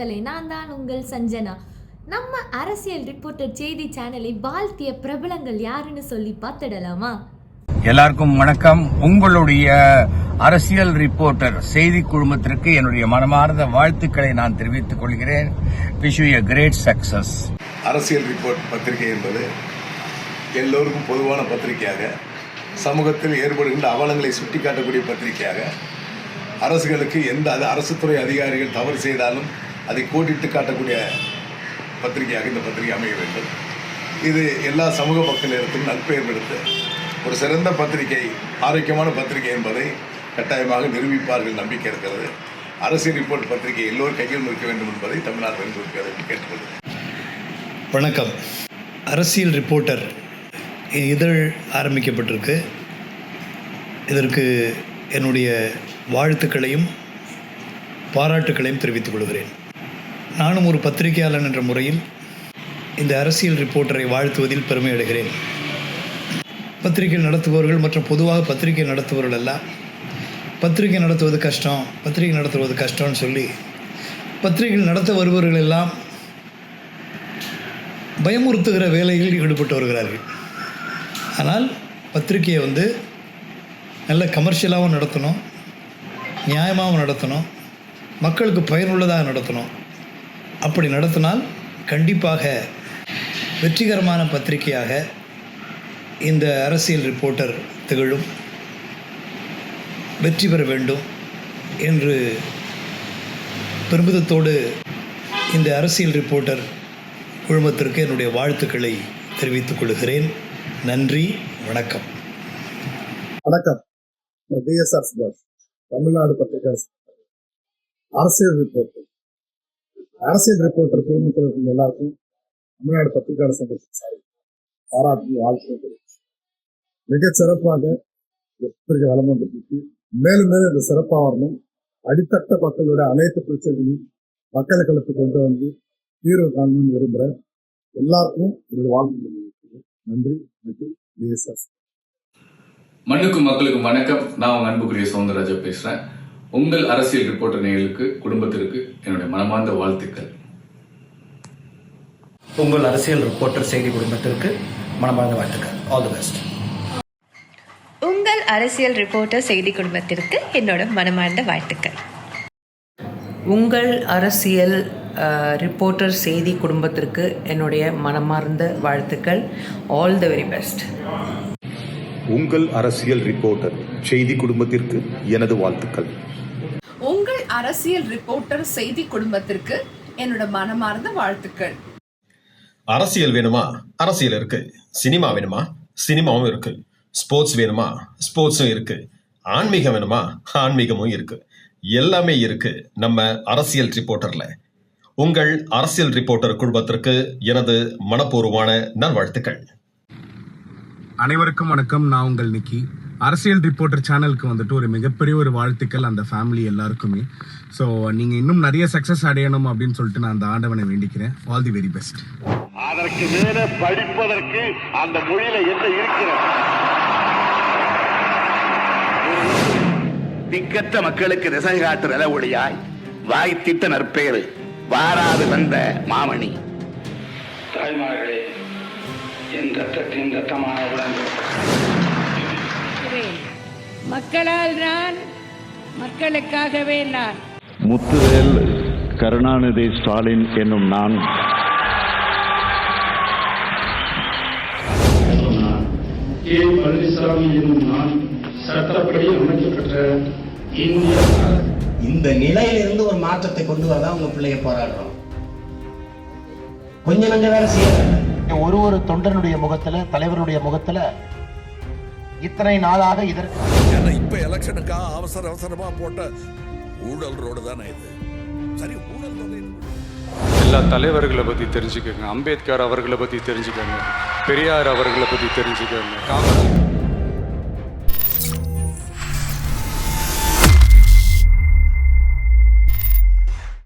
மக்களே நான் தான் உங்கள் சஞ்சனா. நம்ம அரசியல் ரிப்போர்ட்டர் செய்தி சேனலை வாழ்த்திய பிரபலங்கள் யாருன்னு சொல்லி பார்த்துடலாமா? எல்லாருக்கும் வணக்கம். உங்களுடைய அரசியல் ரிப்போர்ட்டர் செய்தி குழுமத்திற்கு என்னுடைய மனமார்ந்த வாழ்த்துக்களை நான் தெரிவித்துக் கொள்கிறேன். விஷ் யூ கிரேட் சக்சஸ் அரசியல் ரிப்போர்ட் பத்திரிகை என்பது எல்லோருக்கும் பொதுவான பத்திரிகையாக சமூகத்தில் ஏற்படுகின்ற அவலங்களை சுட்டிக்காட்டக்கூடிய பத்திரிகையாக அரசுகளுக்கு எந்த அது அரசு துறை அதிகாரிகள் தவறு செய்தாலும் அதை கோடிட்டு காட்டக்கூடிய பத்திரிகையாக இந்த பத்திரிகை அமைய வேண்டும். இது எல்லா சமூக மக்களிடத்திலும் நற்பெயர் எடுத்து ஒரு சிறந்த பத்திரிகை ஆரோக்கியமான பத்திரிகை என்பதை கட்டாயமாக நிரூபிப்பார்கள் நம்பிக்கை இருக்கிறது. அரசியல் ரிப்போர்ட் பத்திரிகை எல்லோரும் கையில் நிற்க வேண்டும் என்பதை தமிழ்நாடு இருக்கிறது கேட்டுக்கொள்கிறேன். வணக்கம். அரசியல் ரிப்போர்ட்டர் இதழ் ஆரம்பிக்கப்பட்டிருக்கு. இதற்கு என்னுடைய வாழ்த்துக்களையும் பாராட்டுக்களையும் தெரிவித்துக் கொள்கிறேன். நானும் ஒரு பத்திரிகையாளன் என்ற முறையில் இந்த அரசியல் ரிப்போர்ட்டரை வாழ்த்துவதில் பெருமை அடைகிறேன் பத்திரிகை நடத்துபவர்கள் மற்றும் பொதுவாக பத்திரிகை நடத்துபவர்கள் எல்லாம் பத்திரிகை நடத்துவது கஷ்டம் பத்திரிகை நடத்துவது கஷ்டம்னு சொல்லி பத்திரிகைகள் நடத்த வருபவர்கள் எல்லாம் பயமுறுத்துகிற வேலையில் ஈடுபட்டு வருகிறார்கள். ஆனால் பத்திரிகையை வந்து நல்ல கமர்ஷியலாகவும் நடத்தணும் நியாயமாகவும் நடத்தணும் மக்களுக்கு பயனுள்ளதாக நடத்தணும். அப்படி நடத்தினால் கண்டிப்பாக வெற்றிகரமான பத்திரிகையாக இந்த அரசியல் ரிப்போர்ட்டர் திகழும். வெற்றி பெற வேண்டும் என்று பெருமிதத்தோடு இந்த அரசியல் ரிப்போர்ட்டர் குழுமத்திற்கு என்னுடைய வாழ்த்துக்களை தெரிவித்துக் கொள்கிறேன். நன்றி வணக்கம். வணக்கம். டிஎஸ்ஆர் சுபாஷ் தமிழ்நாடு பத்திரிகை அரசியல் ரிப்போர்ட்டர். அரசியல் ரிப்போர்ட்டர் குழுமத்தில் எல்லாருக்கும் தமிழ்நாடு பத்திரிகையாளர் சங்கத்தின் சார்பில் பாராட்டி வாழ்த்து மிக சிறப்பாக பத்திரிகை வளம் வந்துட்டு மேலும் மேலும் இந்த சிறப்பாக வரணும் அடித்தட்ட மக்களுடைய அனைத்து பிரச்சனைகளையும் மக்களை மக்களுக்கு கொண்டு வந்து தீர்வு காணணும்னு விரும்புகிறேன் எல்லாருக்கும் என்னுடைய வாழ்த்து நன்றி மற்றும் மண்ணுக்கும் மக்களுக்கும் வணக்கம். நான் உங்க அன்புக்குரிய சவுந்தரராஜா பேசுறேன். உங்கள் அரசியல் ரிப்போர்ட்டர் நேயர்களுக்கு குடும்பத்திற்கு என்னுடைய மனமார்ந்த வாழ்த்துக்கள். உங்கள் அரசியல் ரிப்போர்ட்டர் செய்தி குடும்பத்திற்கு மனமார்ந்த வாழ்த்துக்கள். ஆல் தி பெஸ்ட் உங்கள் அரசியல் ரிப்போர்ட்டர் செய்தி குடும்பத்திற்கு என்னோட மனமார்ந்த வாழ்த்துக்கள். உங்கள் அரசியல் ரிப்போர்ட்டர் செய்தி குடும்பத்திற்கு என்னுடைய மனமார்ந்த வாழ்த்துக்கள். ஆல் த வெரி பெஸ்ட் உங்கள் அரசியல் ரிப்போர்ட்டர் செய்தி குடும்பத்திற்கு எனது வாழ்த்துக்கள். உங்கள் அரசியல் ரிப்போர்ட்டர் செய்தி குடும்பத்திற்கு என்னோட மனமார்ந்த வாழ்த்துக்கள். அரசியல் வேணுமா? அரசியல் இருக்கு. சினிமா வேணுமா? சினிமாவும் இருக்கு. ஸ்போர்ட்ஸ் வேணுமா? ஸ்போர்ட்ஸும் இருக்கு. ஆன்மீகம் வேணுமா? ஆன்மீகமும் இருக்கு. எல்லாமே இருக்கு நம்ம அரசியல் ரிப்போர்ட்டர்ல உங்கள் அரசியல் ரிப்போர்ட்டர் குடும்பத்திற்கு எனது மனப்பூர்வமான நல்வாழ்த்துக்கள். அனைவருக்கும் வணக்கம். நான் உங்கள் நிக்கி. அரசியல் ரிப்போர்ட்டர் சேனலுக்கு வந்துட்டு ஒரு மிகப்பெரிய ஒரு வாழ்த்துக்கள் அந்த ஃபேமிலி எல்லாருக்குமே. ஸோ நீங்க இன்னும் நிறைய சக்சஸ் அடையணும் அப்படின்னு சொல்லிட்டு நான் அந்த ஆண்டவனை வேண்டிக்கிறேன். ஆல் தி வெரி பெஸ்ட் அதற்கு மேல படிப்பதற்கு அந்த மொழியில என்ன இருக்கிறது? திக்கற்ற மக்களுக்கு திசை காட்டு நிலவொழியாய் வாய்த்திட்ட நற்பேறு. வாராது வந்த மாமணி. தாய்மார்களே என் ரத்தத்தின் ரத்தமான விளங்கு மக்களால் நான் மக்களுக்காகவே நான். முத்துவேல் கருணாநிதி ஸ்டாலின் என்னும் நான். கே பழனிசாமி என்னும் நான் சட்டப்படி அமைக்கப்பட்ட இந்திய இந்த நிலையிலிருந்து ஒரு மாற்றத்தை கொண்டு வரதான் உங்க பிள்ளைய போராடுறோம். கொஞ்சம் கொஞ்சம் வேலை செய்ய ஒரு ஒரு தொண்டனுடைய முகத்துல தலைவருடைய முகத்துல இத்தனை நாளாக இதற்கு ஏன்னா இப்ப எலெக்ஷனுக்காக அவசர அவசரமா போட்ட ஊழல் ரோடு தானே இது. சரி ஊழல் எல்லா தலைவர்களை பற்றி தெரிஞ்சுக்கோங்க அம்பேத்கர் அவர்களை பற்றி தெரிஞ்சுக்கோங்க பெரியார் அவர்களை பற்றி தெரிஞ்சுக்கோங்க காமராஜ்